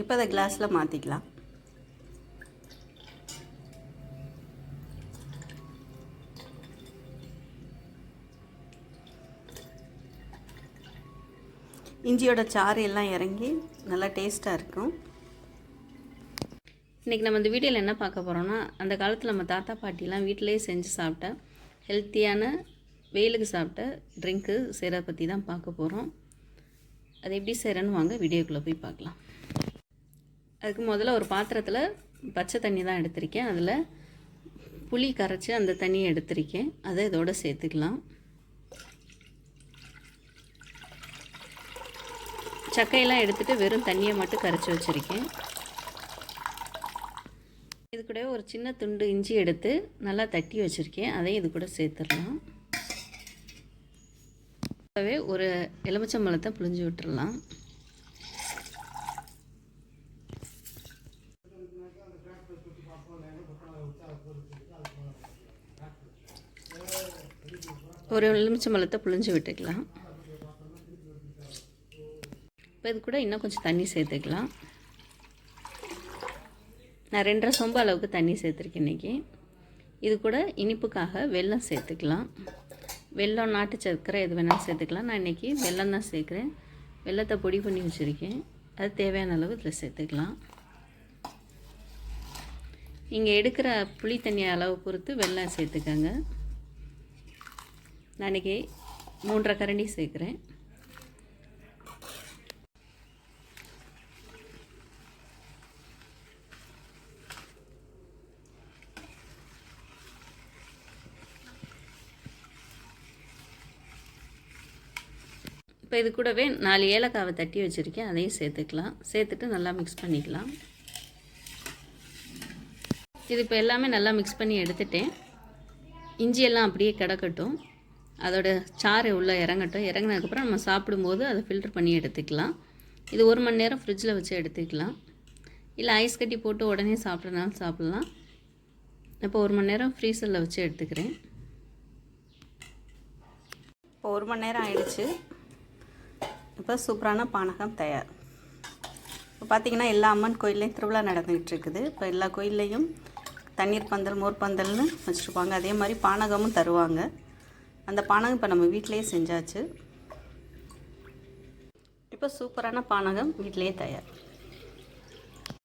இப்போ அதை கிளாஸில் மாற்றிக்கலாம் இஞ்சியோட சாறு எல்லாம் இறங்கி நல்லா டேஸ்ட்டாக இருக்கும். இன்றைக்கி நம்ம இந்த வீடியோவில் என்ன பார்க்க போகிறோம்னா அந்த காலத்தில் நம்ம தாத்தா பாட்டிலாம் வீட்டிலேயே செஞ்சு சாப்பிட்ட ஹெல்த்தியான வெயிலுக்கு சாப்பிட்ட ட்ரிங்க்கு செய்கிறத பற்றி தான் பார்க்க போகிறோம் அது எப்படி செய்கிறேன்னு வாங்க வீடியோக்குள்ளே போய் பார்க்கலாம். அதுக்கு முதல்ல ஒரு பாத்திரத்தில் பச்சை தண்ணி தான் எடுத்திருக்கேன். அதில் புளி கரைச்சி அந்த தண்ணியை எடுத்திருக்கேன். அதை இதோட சேர்த்துக்கலாம். சக்கையெல்லாம் எடுத்துகிட்டு வெறும் தண்ணியை மட்டும் கரைச்சி வச்சுருக்கேன். இது கூட ஒரு சின்ன துண்டு இஞ்சி எடுத்து நல்லா தட்டி வச்சுருக்கேன். அதையும் இது கூட சேர்த்துடலாம். ஒரு எலுமிச்சம்பழத்தை புழிஞ்சு விட்டுடலாம். ஒரு எலுமிச்சம்பழத்தை புழிஞ்சு விட்டுக்கலாம். இப்போ இது கூட இன்னும் கொஞ்சம் தண்ணி சேர்த்துக்கலாம். நான் ரெண்டரை சொம்பு அளவுக்கு தண்ணி சேர்த்துருக்கேன் இன்றைக்கி இது கூட இனிப்புக்காக வெல்லம் சேர்த்துக்கலாம். வெல்லம் நாட்டு சர்க்கரை எது வேணாலும் சேர்த்துக்கலாம். நான் இன்றைக்கி வெல்லம் தான் சேர்க்குறேன். வெல்லத்தை பொடி பண்ணி வச்சுருக்கேன். அது தேவையான அளவு இதில் சேர்த்துக்கலாம். நீங்கள் எடுக்கிற புளி தண்ணி அளவு பொறுத்து வெள்ளம் சேர்த்துக்கோங்க. நான் இன்றைக்கி மூன்றரை கரண்டி சேர்க்குறேன். இப்போ இது கூடவே நாலு ஏலக்காவை தட்டி வச்சுருக்கேன். அதையும் சேர்த்துக்கலாம். சேர்த்துட்டு நல்லா மிக்ஸ் பண்ணிக்கலாம். இது இப்போ எல்லாமே நல்லா மிக்ஸ் பண்ணி எடுத்துட்டேன். இஞ்சியெல்லாம் அப்படியே கிடக்கட்டும். அதோட சாறு உள்ளே இறங்கட்டும். இறங்கினதுக்கப்புறம் நம்ம சாப்பிடும்போது அதை ஃபில்டர் பண்ணி எடுத்துக்கலாம். இது ஒரு மணி நேரம் ஃப்ரிட்ஜில் வச்சு எடுத்துக்கலாம். இல்லை ஐஸ் கட்டி போட்டு உடனே சாப்பிட்றனாலும் சாப்பிட்லாம். இப்போ ஒரு மணி நேரம் ஃப்ரீசரில் வச்சு எடுத்துக்கிறேன். இப்போ ஒரு மணி நேரம் ஆயிடுச்சு. இப்போ சூப்பரான பானகம் தயார். இப்போ பார்த்தீங்கன்னா எல்லா அம்மன் கோயில்லையும் திருவிழா நடந்துகிட்டு இருக்குது. இப்போ எல்லா கோயில்லையும் தண்ணீர் பந்தல் மோர் பந்தல்னு வச்சுருப்பாங்க. அதே மாதிரி பானகமும் தருவாங்க. அந்த பானகம் இப்போ நம்ம வீட்டிலையே செஞ்சாச்சு. இப்போ சூப்பரான பானகம் வீட்டிலேயே தயார்.